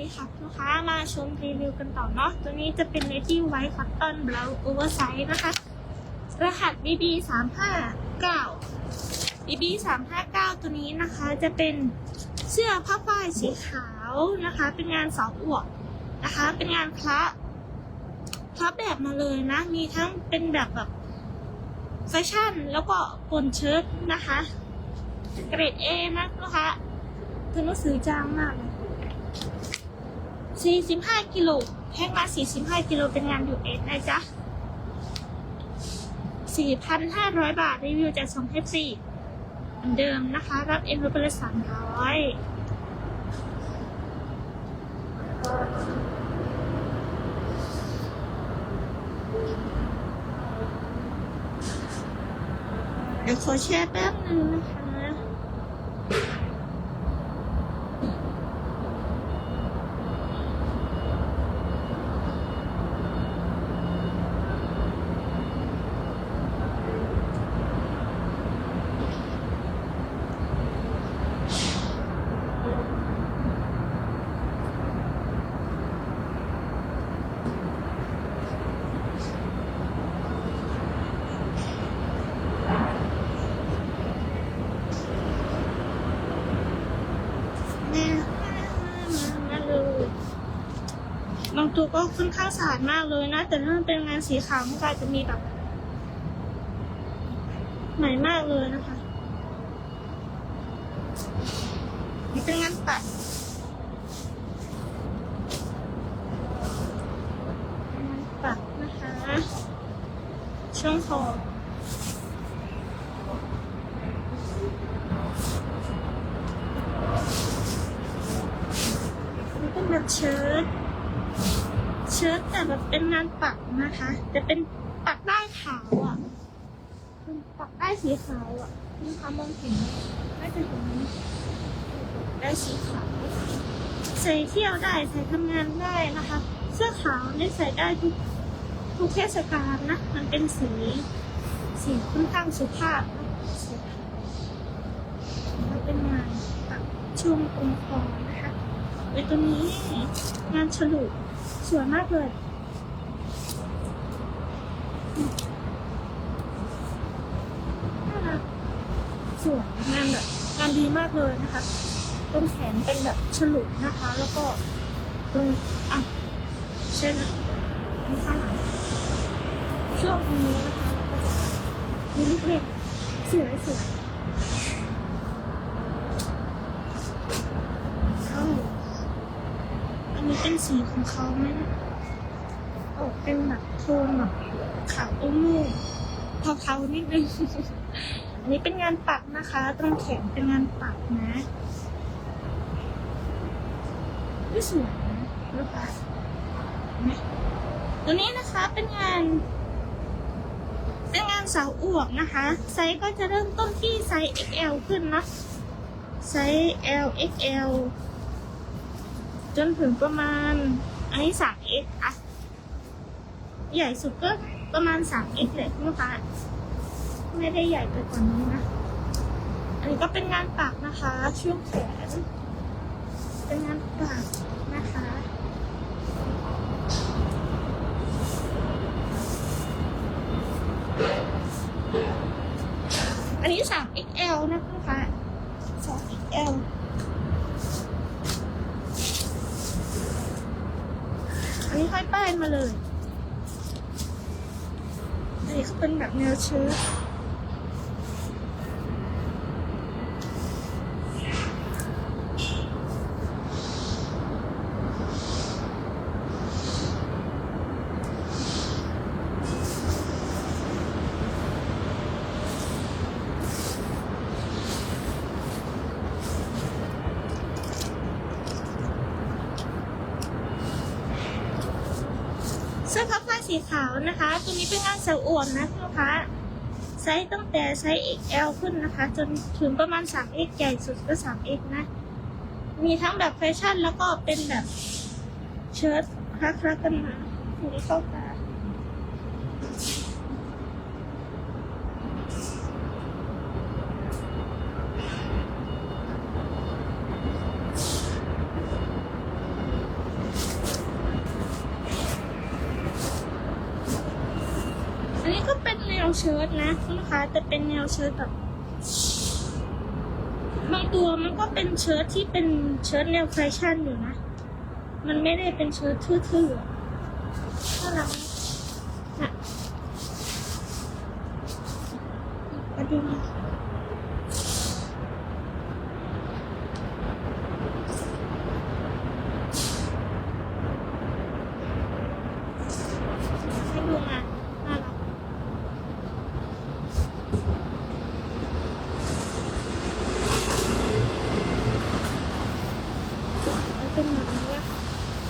ดีค่ะลูกค้ามาชมรีวิวกันต่อเนาะตัวนี้จะเป็น Lady White Cotton Blouse Oversize นะคะ รหัส BB 3 5 9 BB 3 5 9ตัวนี้นะคะจะเป็นเสื้อผ้าฝ้ายสีขาวนะคะ เป็นงานสาวอวบนะคะ เป็นงานพระพระแบบมาเลยนะ มีทั้งเป็นแบบแบบแฟชั่นแล้วก็ปนเชิ้ตนะคะเกรด A นะลูกค้าตัวหนังสือจางมากเลย 45กิโลแพ็คมา45กิโลเป็นงาน US นะจ๊ะ4,500 บาท รีวิวจะส่งให้ฟรีเหมือนเดิมนะคะ รับเอ็นรับไปเลย300เดี๋ยวขอแชร์แป๊บนึงนะคะ แม่มาเลยบาง ตัวก็ค่อนข้างสะอาดมากเลยนะ แต่ถ้ามันเป็นงานสีขาวมันก็จะมีแบบใหม่มากเลยนะคะนี่เป็นงานปัดงานปัดนะคะ ช่วงคอ นี่เป็นแบบเชิ้ตเชิ้ตแต่แบบเป็นงานปักนะคะ จะเป็นปักได้ขาวอะเปักได้สีขาวอะนี่คะมองเห็นไหมน่าจะเห็นได้สีขาวใส่เที่ยวได้ใส่ทำงานได้นะคะ เสื้อขาวนี่ใส่ได้ทุกทุกเทศกาลนะ มันเป็นสีสีค่อนข้างสุภาพนะสีขาวแล้วเป็นงานปักช่วงตรงคอนะคะไอ้ตัวนี้งานฉลุสวยมากเลยน่ารักส วยงานแบบงานดีมากเลยนะคะตรงแขนเป็นแบบฉลุนะคะ แล้วก็ตรงอะใช่ไหมมีข้างหลังช่วงตรงนี้นะคะแล้วก็จะมีลูกเล็กสวยสวยเอ้าอันนี้เป็นสีของเขาไหมนะออกเป็นแบบโทนแบบขาวอุ้มมูเทาๆนิดนึง อันนี้เป็นงานปักนะคะ ตรงแขนเป็นงานปักนะไม่สวยนะลูกค้าตัวนี้นะคะเป็นงาน เป็นงานสาวอวบนะคะ ไซส์ก็จะเริ่มต้นที่ไซส์ XL ขึ้นนะไซส์ L XL จนถึงประมาณอันนี้สามเอะใหญ่สุดก็ประมาณสามเอเลยลูกค้า ไม่ได้ใหญ่ไปกว่านี้นะ อันนี้ก็เป็นงานปากนะคะช่วงแขน เป็นงานปากนะคะอันนี้สาม XL นะค้าสาม XL อันนี้ค่อยป้ายมาเลย อันนี้เขาเป็นแบบแนวเชิ้ตเสื้อผ้าฝ้ายสีขาวนะคะ ตัวนี้ เป็นงานเสาอวนนะลูกค้าไซส์ตั้งแต่ไซส์ XL ขึ้นนะคะ จนถึงประมาณ 3X ใหญ่สุดก็ 3X นะ มีทั้งแบบแฟชั่นแล้วก็เป็นแบบเชิ้ตคลักๆกันมาทีนี้เข้าตา เชิ้ตนะคุณลูกค้า แต่เป็นแนวเชิ้ตแบบบางตัวมันก็เป็นเชิ้ตที่เป็นเชิ้ตแนวแฟชั่นอยู่นะ มันไม่ได้เป็นเชิ้ตทื่อๆอะน่ารักนะ มาดูนะให้ดูงานน่ารักมันเป็นแบบนี้อะ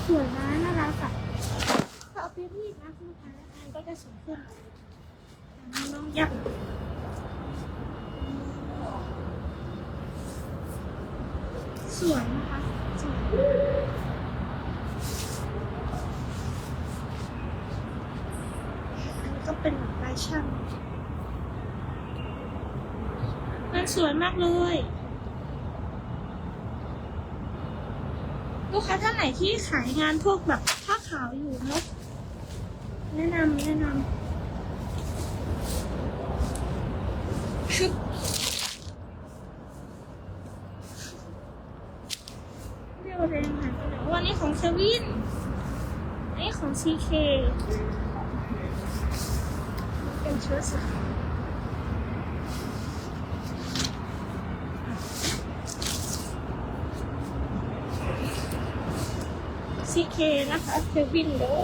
สวยนะน่ารักอะถ้าเอาไปรีดนะคุณลูกค้างานก็จะสวยขึ้ น้องยักษ์สวยนะคะสวยอันนี้ก็เป็นแบบลายช่างมันสวยมากเลยลูกค้าท่านไหนที่ขายงานพวกแบบผ้าขาวอยู่เนาะแนะนำแนะนำชุด เรียกว่าแรงหายไปไหนวันนี้ ของเควินอันนี้ของซีเคเป็นชุดสุดซีเคนะคะเควินเด้อ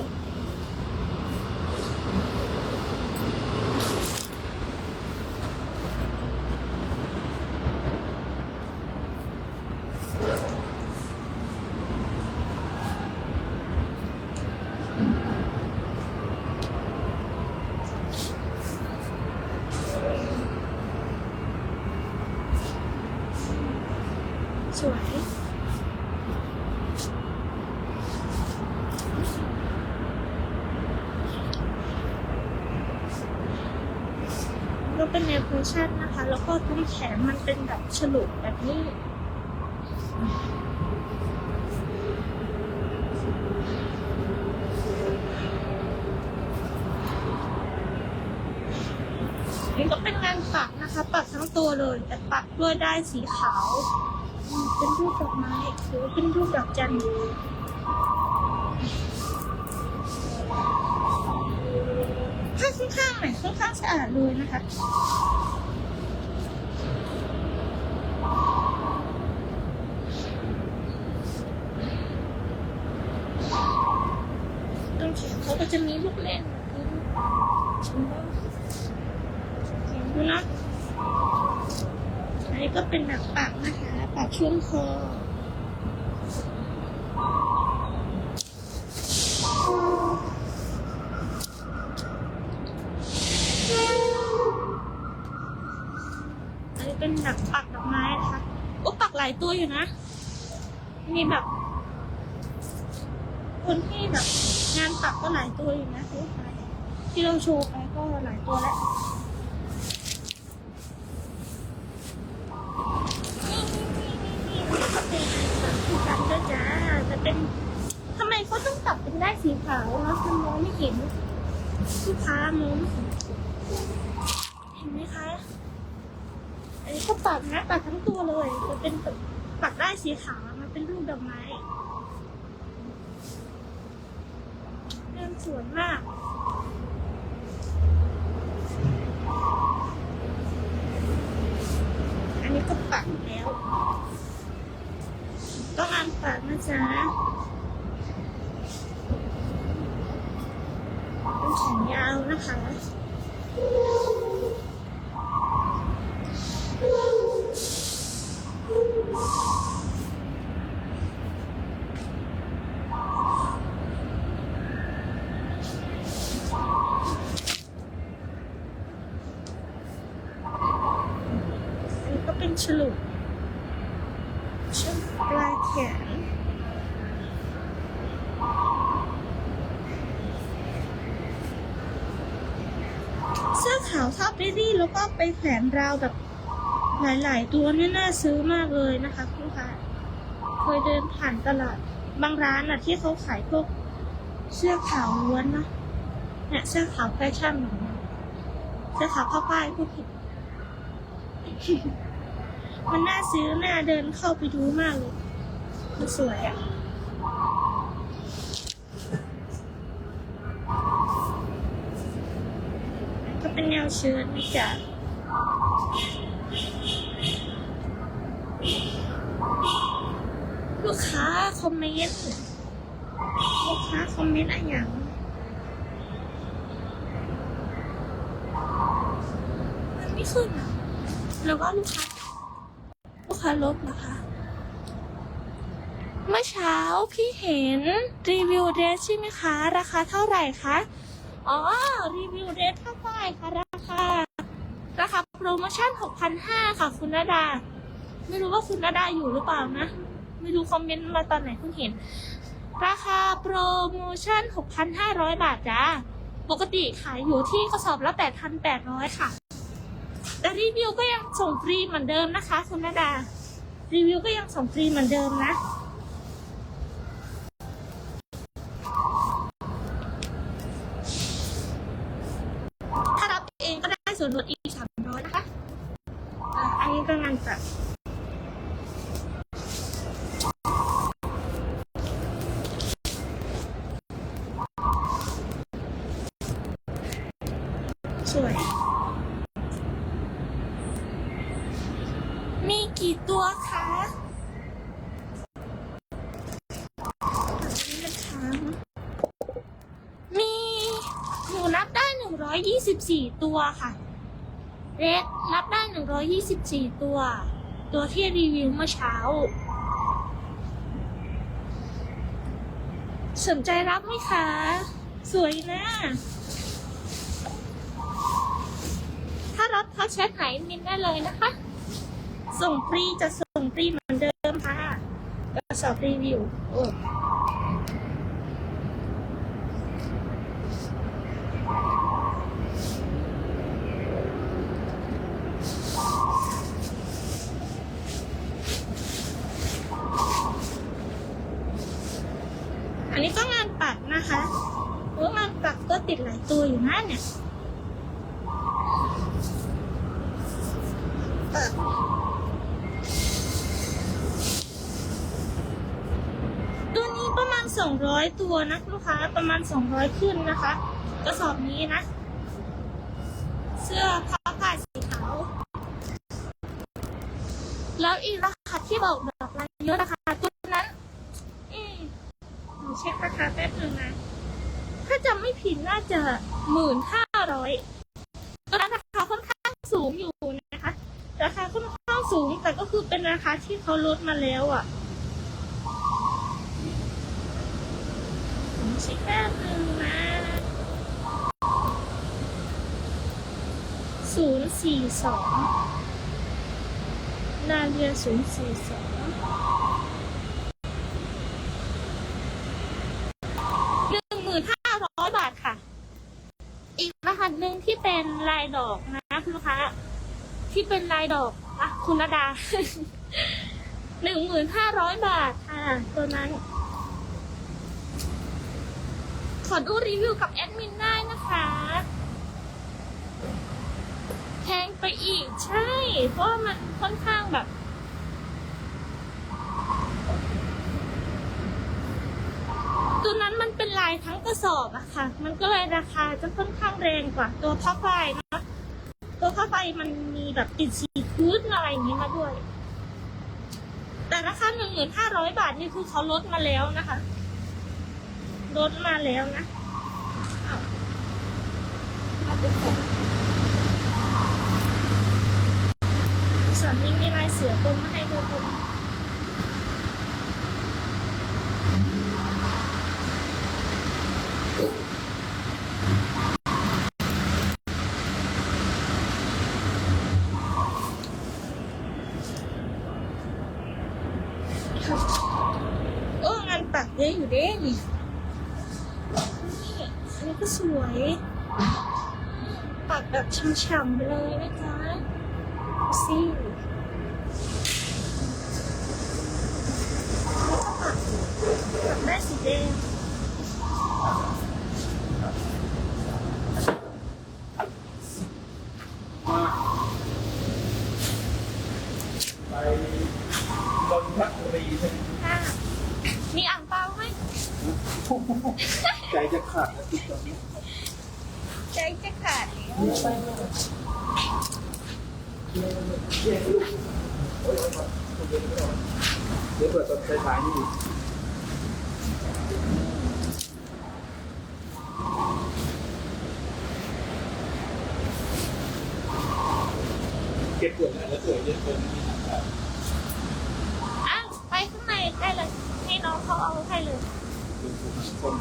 สวย็เป็นแนวแฟชั่นนะคะ แล้วก็ตรงแขนมันเป็นแบบฉลุแบบนี้นี่ก็เป็นงานปักนะคะ ปักทั้งตัวเลย แต่ปักด้วยได้ายสีขาว เป็นรูปดอกไม้หรือเป็นรูปดอกจันทร์างๆหน่ค่อนข้างสะอาดเลยนะคะตรงแขนเขาก็จะมีลูกเล่นเห็นดูนะอันนี้ก็เป็นแบบปากนะคะ ปากช่วงคอ นะ มีแบบ คนที่แบบ งานปักก็หลายตัวอยู่นะที่ขายที่เราโชว์ไปก็หลายตัวแล้วนี่นี่นี่นี่ก็เป็นคู่กันด้วยจ้าจะเป็นทำไมเขาต้องตัดเป็นได้สีขาวแล้วคุณมองไม่เห็นลูกค้ามองไม่เห็นเห็นไหมคะ อันนี้ก็ปักนะปักทั้งตัวเลยจะเป็นปักได้าย สีขาวมันเป็นรูปดอกไม้เรื่องสวยมากอันนี้ก็ปักแล้ว ต้องอ่านปากนะจ๊ะเป็นแขนยาวนะคะ อันนี้ก็เป็นฉลุช่วงปลายแขน เสื้อ ขาวถ้าไปรีดแล้วก็ไปแขวนราวแบบหลาย ๆ ตัวเนี่ยน่าซื้อมากเลยนะคะคุณลูกค้าเคยเดินผ่านตลาดบางร้านอะที่เขาขายพวกเสื้อขาวล้วนนะเนี่ยเสื้อขาวแฟชั่นแบบนี้เสื้อขาวผ้าป้ายพูดผิดมันน่าซื้อน่าเดินเข้าไปดูมากเลยมันสวยอะ เป็นแนวเชิ้ตนะจ๊ะลูกค้าคอมเมนต์ลูกค้าคอมเมนต์อะไรอย่างมันไม่ขึ้นอะหรือว่าลูกค้าลูกค้าลบนะคะ เมื่อเช้าพี่เห็นรีวิวเดรสใช่ไหมคะ ราคาเท่าไหร่คะ อ๋อ รีวิวเดสท่าไหร่คะราคาราคาโปรโมชั่น 6,500 ค่ะคุณนาดา ไม่รู้ว่าคุณนาดาอยู่หรือเปล่านะ ไม่รู้คอมเมนต์มาตอนไหนเพิ่งเห็น ราคาโปรโมชั่น 6,500 บาทจ้าปกติขายอยู่ที่กระสอบละ 8,800 ค่ะ แต่รีวิวก็ยังส่งฟรีเหมือนเดิมนะคะ คุณนาดา รีวิวก็ยังส่งฟรีเหมือนเดิมนะ ถ้ารับเองก็ได้ส่วนลดอีกสามร้อยนะคะอันนี้ก็งานจัดสวย มีกี่ตัวคะนี่นะคะ มี หนูนับได้124ตัวค่ะ เรดนับได้ 124 ตัว ตัวที่รีวิวเมื่อเช้า สนใจรับไหมคะ สวยนะ ถ้ารับเขาแชทไหนมินได้เลยนะคะ ส่งฟรีจะส่งฟรีเหมือนเดิมค่ะกระสอบรีวิวโอ้อันนี้ก็งานปักนะคะเพราะงานปักก็ ติดหลายตัวอยู่นะเนี่ยตัวนี้ประมาณ 200 ตัวนะลูกค้าประมาณ 200 ขึ้นนะคะ กระสอบนี้นะ เสื้อผ้าผ้าสีขาว แล้วอีกราคาที่บอกแบบรายเยอะนะคะตัวนั้น อืมหนูเช็คราคาแป๊บหนึ่งนะ ถ้าจำไม่ผิดน่าจะหมื่นห้าร้อยตัวนั้นราคาค่อนข้างสูงอยู่นะคะ ราคาค่อนข้างสูงแต่ก็คือเป็นราคาที่เขาลดมา แล้วอะผมเช็คแป๊บนึงนะศูนย์สี่สองนาเรียศูนย์สี่สองหนึ่งหมื่นห้าร้อยบาทค่ะ อีกรหัสหนึ่งที่เป็นลายดอกนะคุณลูกค้าที่เป็นลายดอกอะคุณระดา หนึ่งหมื่นห้าร้อยบาทค่ะ ตัวนั้น ขอดูรีวิวกับแอดมินได้นะคะ แพงไปอีกใช่ เพราะมันค่อนข้างแบบ ตัวนั้นมันเป็นลายทั้งกระสอบอะค่ะ มันก็เลยราคาจะค่อนข้างแรงกว่า ตัวผ้าไฟนะตัวผ้าไฟมันมีแบบติดสีพื้นอะไรอย่างนี้มาด้วย แต่ราคาหนึ่งหมื่นห้าร้อยบาทนี่คือเขาลดมาแล้วนะคะ ลดมาแล้วนะสามีมีลายเสือตรงมาให้ดูคุณงโอ้งานปักเยอะอยู่เด้นี่ นี่อันนี้ก็สวย ปักแบบฉ่ำๆไปเลยนะคะ ดูสิแล้วก็ปักปักได้สีแดง นนทบุรีใช่ไหม ค่ะมีอ่างเปาไหม ใจจะขาดแล้วติดตอนนี้ ใจจะขาดแล้ว เดี๋ยวเปิดตอนท้ายๆนี่อีกเก็บเกิดแล้วเกิดเยอะเกินนี่นะครับ อะไปข้างในได้เลย ให้น้อง เอาให้เลยเป็นคน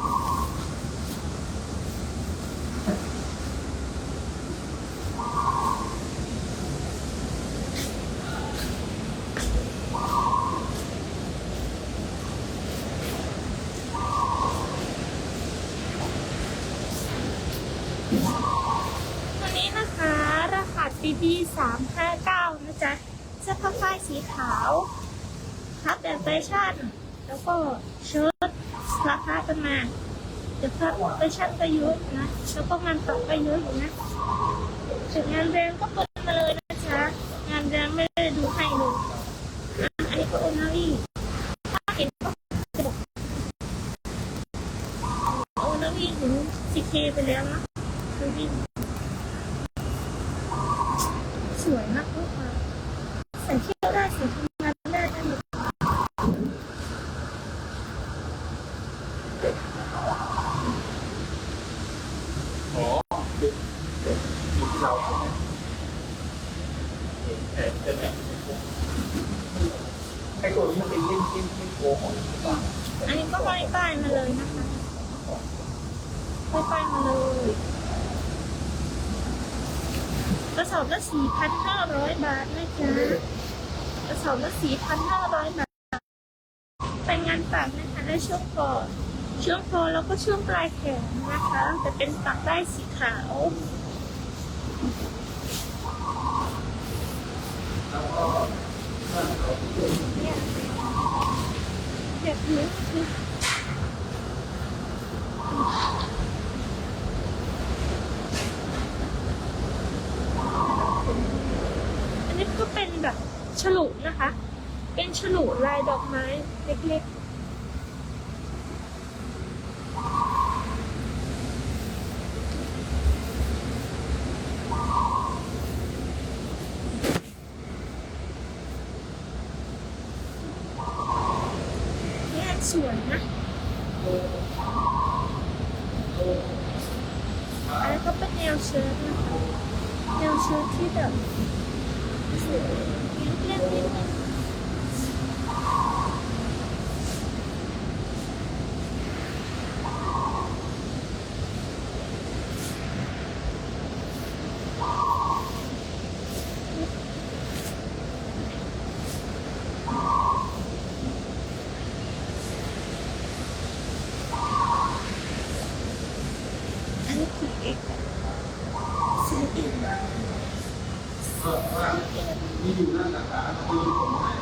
ตัวนี้นะคะ รหัส BB 3 5 9นะจ๊ะเสื้อผ้าฝ้ายสีขาว ครับแบบแฟชั่น แล้วก็ ราคาประมาเดี๋ยวครับแฟชั่นก็เยอะนะ แล้วก็งานต่อก็เยอะอยู่นะถึงงานแรงก็เปิดมาเลยนะจ๊ะงานแรงไม่ได้ดูให้เลยอันนี้ก็โอนาวีถ้าเห็นก็จะบอกโอนาวีถึง 4K ไปแล้วนะดูดิสวยมาก สี่พันห้าร้อยบาทนะจ๊ะกระสอบละสี่พันห้าร้อยบาท เป็นงานปักนะคะได้ช่วงคอช่วงคอแล้วก็ช่วงปลายแขนนะคะแต่เป็นปักได้สีขาวเนี่ยเด็กนี้ เล็กๆเนี่ยสวยนะ อันนี้ก็เป็นแนวเชิ้ตนะคะแนวเชิ้ตที่แบบสวยเล็กๆนิดนึง อันนี้คือเอกซื้อเอง นี่อยู่หน้าสาขาคือผมให้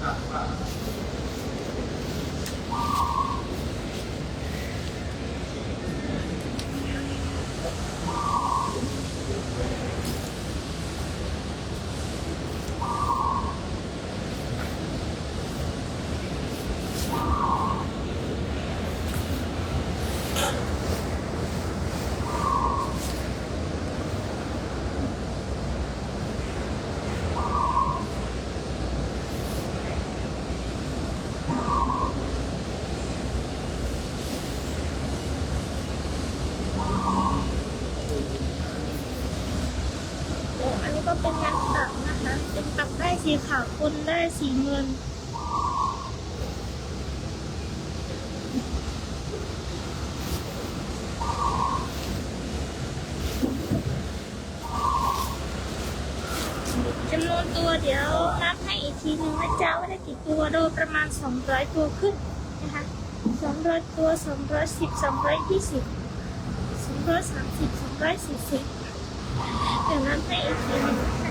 ครับว่า โอ้อันนี้ก็เป็นงานปักนะคะ เป็นปักได้สีขาว คนได้สีเงิน จำนวนตัวเดี๋ยวนับให้อีกทีหนึ่งนะจ๊ะว่าได้กี่ตัวโดยประมาณ 200 ตัวขึ้นนะคะ200 ตัว 210 220 230 240เดี๋ยวนับให้อีกทีหนึ่ง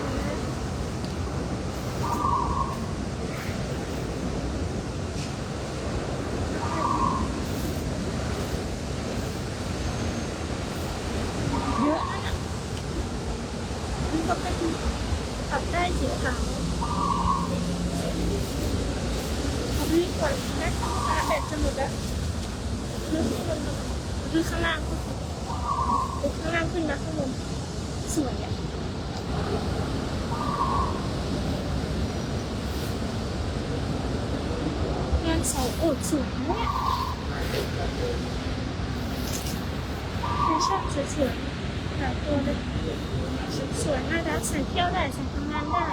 สีขาวเอาไก่อนแม่ขอตาแบตจะหมดแล้วดูข้างบนดูข้างล่างก็ดูข้างล่างขึ้นมาข้างบนสวยอะงานเสาโอดสวยเนี่ยฉันชอบสวยๆหลายตัวเลย สวยน่ารักใส่เที่ยวได้ใส่ทำงานได้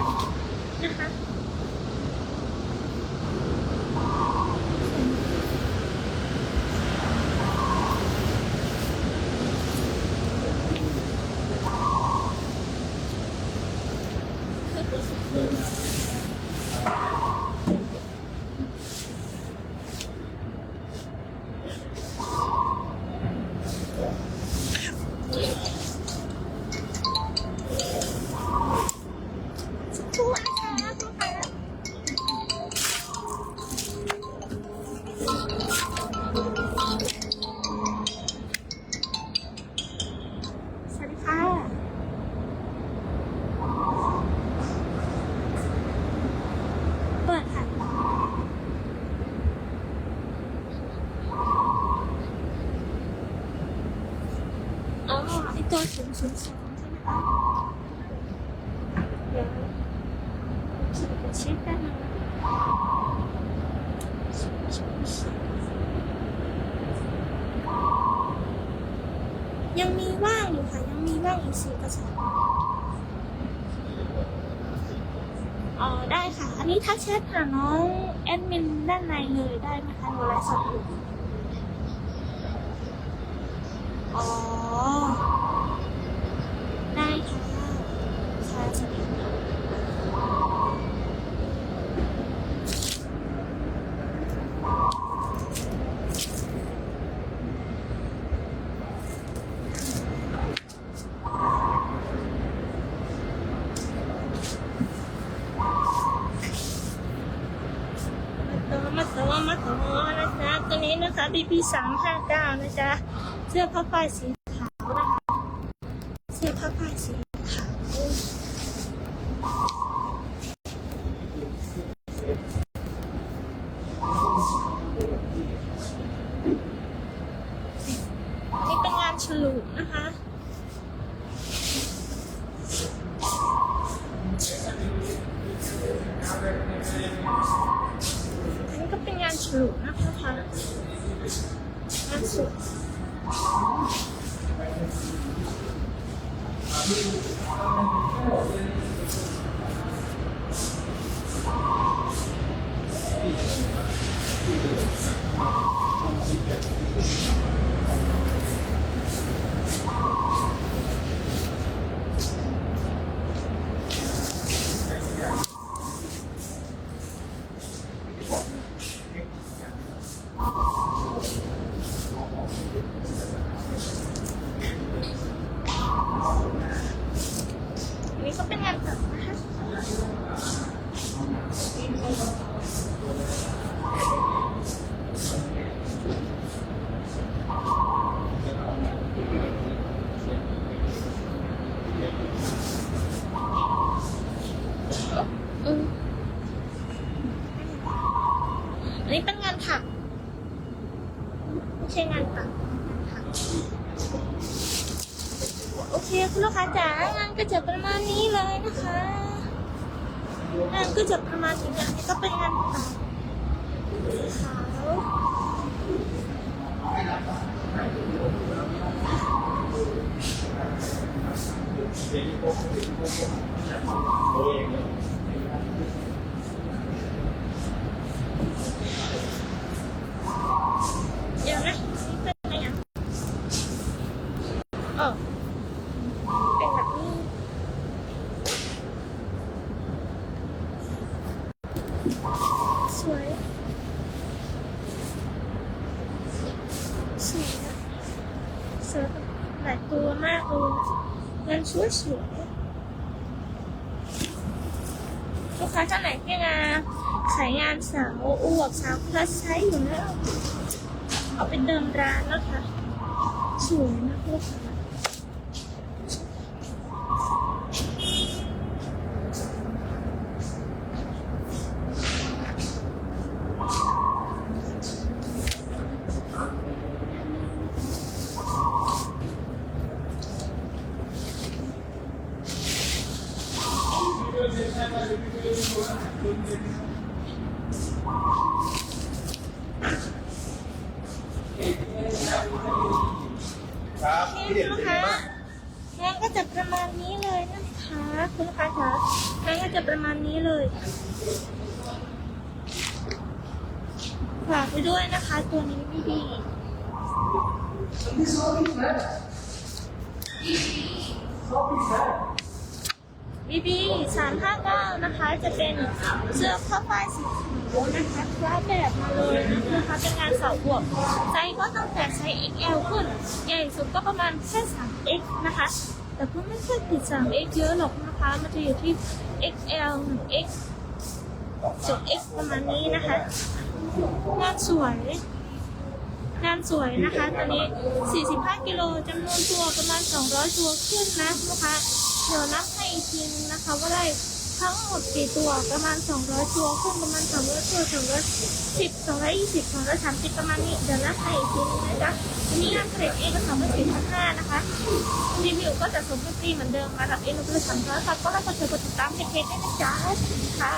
นะคะ ศูนย์สองใช่ไหมคะเดี๋ยวขี่ไปเช็คได้ไหมยังมีว่างอยู่ค่ะ ยังมีว่างอีกสี่กระสอบอ๋อได้ค่ะ อันนี้ทักแชทหาน้องแอดมินด้านในเลยได้ไหมคะหนูไลฟ์สดอยู่อ๋อ ได้ค่ะค่ะสวัสดีค่ะ มาต่อมาต่อมาต่อนะจ๊ะตัว นะคะ BP 359นะจ๊ะ เสื้อผ้าฝ้ายสีขาวนะคะ เสื้อผ้าฝ้ายสีขาวนี่เป็นงานฉลุนะคะ อันนี้ก็เป็นงานฉลุนะคะคะงานสวยอันนี้ก็เป็นงานตัดนะคะอืมอันนี้เป็นงานถักไม่ใช่งานตัดงานถัก โอเคคุณลูกค้าจ๋างานก็จะประมาณนี้เลยนะคะงานก็ จะประมาณนี้อันนี้ก็เป็นงานตัดสีขาวเดี๋ยวนะนี่เป็นอะไรอะเออ เป็นแบบนี้สวยสวยอะสวยแบบหลายตัวมากเลยงานสวยสวยลูกค้าท่านไหนที่งานขายงานสาวอวบสาวพลัสไซส์อยู่แล้ว เอาไปเดินร้านนะคะ สวยมากลูกค้า ครับ นี่ พี่เด็ด ลูก เป็นไง ค้า บ้าง งานก็จะประมาณนี้เลยนะคะคุณลูกค้าคะงานก็จะประมาณนี้เลยฝากไปด้วยนะคะ ตัวนี้ไม่ดี บีบีสามห้าเก้านะคะจะเป็นเสื้อผ้าฝ้ายสีขาวนะคะคล้าแบบมาเลยนะคะเป็นงานสาวบวกไซส์ก็ตั้งแต่ไซส์ XL ขึ้น ใหญ่สุดก็ประมาณแค่ 3X นะคะ แต่ก็ไม่ค่ติด 3X เยอะหรอกนะคะ มันจะอยู่ที่ XL 1X 2X ประมาณนี้นะคะ งานสวยงานสวยนะคะ ตอนนี้ 45 กิโลจำนวนตัวประมาณ 200 ตัวขึ้นนะลูกค้าเดี๋ยวนับ อีกทีนึงนะคะว่าได้ทั้งหมดกี่ตัวประมาณ 200 ตัวขึ้นประมาณ 200 ตัว210 220 230 ประมาณนี้เดี๋ยวนับให้อีกทีนึงนะจ๊ะวันนี้งานเกรดเอก็สองพันสี่พันห้านะคะรีวิวก็จะส่งให้ฟรีเหมือนเดิมมาดับเอ็นก็สามร้อยค่ะก็รับกดติดตามเพจได้นะจ๊ะค่ะ